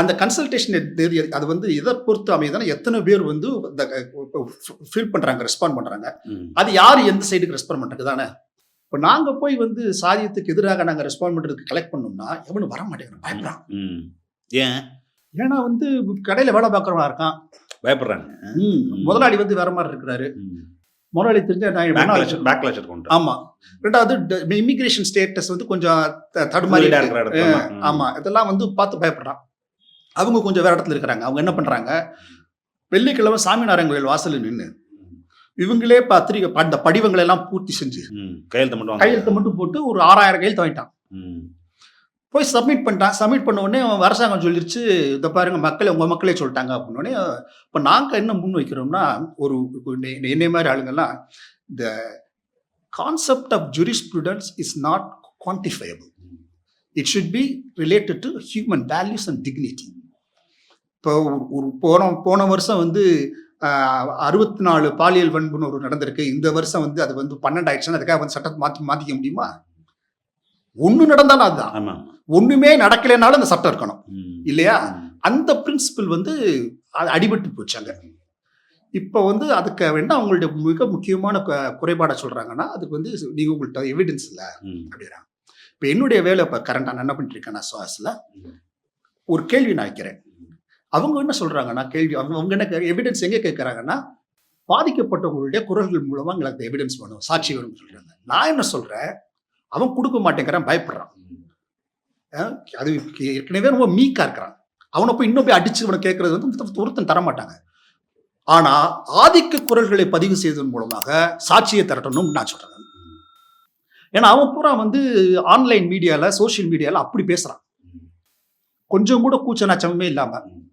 அந்த கன்சல்டேஷன் அது வந்து எதை பொறுத்து அமையுதுன்னா எத்தனை பேர் வந்து ஃபீல் பண்றாங்க ரெஸ்பாண்ட் பண்றாங்க. ம். அது யார் எந்த சைடுக்கு ரெஸ்பாண்ட் பண்றது தானே? இப்போ நாங்க போய் வந்து சாதியத்துக்கு எதிராக நாங்க ரெஸ்பாண்ட் பண்றதுக்கு கலெக்ட் பண்ணோம்னா எவனும் வர மாட்டேங்கிறான் பயப்படுறான். ஏன்? ஏன்னா வந்து கடையில வேலை பார்க்கறவனா இருக்கான். பயப்படுறாங்க. முதலாளி வந்து வேற மாதிரி இருக்கிறாரு. முதலாளி தெரிஞ்ச நான் பேக்லாஷ் என்ன- பேக்லாஷ் இருக்கும் ஆமா. ரெண்டாவது இமிகிரேஷன் ஸ்டேட்டஸ் வந்து கொஞ்சம் தடுமாறி வீடா இருக்கு. இருக்கிற இடத்துல. அஹ், ஆமா. இதெல்லாம் வந்து பார்த்து பயப்படுறான். அவங்க கொஞ்சம் வேற இடத்துல இருக்கிறாங்க அவங்க என்ன பண்றாங்க வெள்ளிக்கிழமை சாமிநாராயண கோயில் வாசல்ல நின்று இவங்களே பத்திரிகை அந்த படிவங்களை எல்லாம் பூர்த்தி செஞ்சு. கையெழுத்து மட்டும். கையெழுத்து மட்டும் போட்டு ஒரு ஆறாயிரம் கையெழுத்து வாங்கிட்டான். போய் சப்மிட் பண்ணிட்டான் சப்மிட் பண்ண உடனே அரசாங்கம் சொல்லிருச்சு இதை பாருங்க மக்களே உங்க மக்களே சொல்லிட்டாங்க அப்படின்னு உடனே இப்போ நாங்கள் என்ன முன் வைக்கிறோம்னா ஒரு என்னை- மாதிரி ஆளுங்கெல்லாம் இந்த concept of jurisprudence is not quantifiable it should be related to human values and dignity இப்போ ஒரு- ஒரு போன போன வருஷம் வந்து அறுபத்தி நாலு பாலியல் வன்புணர்வு நடந்திருக்கு. இந்த வருஷம் வந்து அது வந்து பன்னெண்டு ஆயிடுச்சுன்னா அதுக்காக வந்து சட்டத்தை மாற்றி மாற்றிக்க முடியுமா? ஒன்று நடந்தாலும் அதுதான். ஒண்ணுமே நடக்கலைனாலும் அந்த சட்டம் இருக்கணும். இல்லையா. அந்த பிரின்சிபல் வந்து அடிபட்டு போச்சாங்க இப்போ வந்து அதுக்கு வேண்டாம் அவங்களுடைய மிக முக்கியமான குறைபாடை சொல்றாங்கன்னா அதுக்கு வந்து நீங்க உங்கள்கிட்ட எவிடன்ஸ் இல்லை. அப்படிங்கிறாங்க இப்போ என்னுடைய வேலை இப்போ கரண்டாக நான் என்ன பண்ணிட்டு இருக்கேன் நான் சுவாசில் ம். ஒரு கேள்வி நான் வைக்கிறேன். அவங்க என்ன சொல்றாங்கன்னா கேள்வி அவங்க அவங்க என்ன எவிடன்ஸ் எங்கே கேட்குறாங்கன்னா பாதிக்கப்பட்டவங்களுடைய குரல்கள் மூலமாக எங்களுக்கு எவிடன்ஸ் வேணும் சாட்சி வேணும்னு சொல்றாங்க. நான் என்ன சொல்றேன்? அவன் கொடுக்க மாட்டேங்கிறான் பயப்படுறான். அது ஏற்கனவே ரொம்ப மீக்கா இருக்கிறான். அவனை போய் இன்னும் போய் அடிச்சு அவனை கேட்கறது வந்து ஒருத்தன் தர மாட்டாங்க. ஆனா ஆதிக்க குரல்களை பதிவு செய்வதன் மூலமாக சாட்சியை திரட்டணும்னு நான் சொல்றேன். ஏன்னா அவன் பூரா வந்து ஆன்லைன் மீடியாவில் சோஷியல் மீடியாவில் அப்படி பேசுகிறான் கொஞ்சம் கூட கூச்ச நாச்சமே இல்லாமல்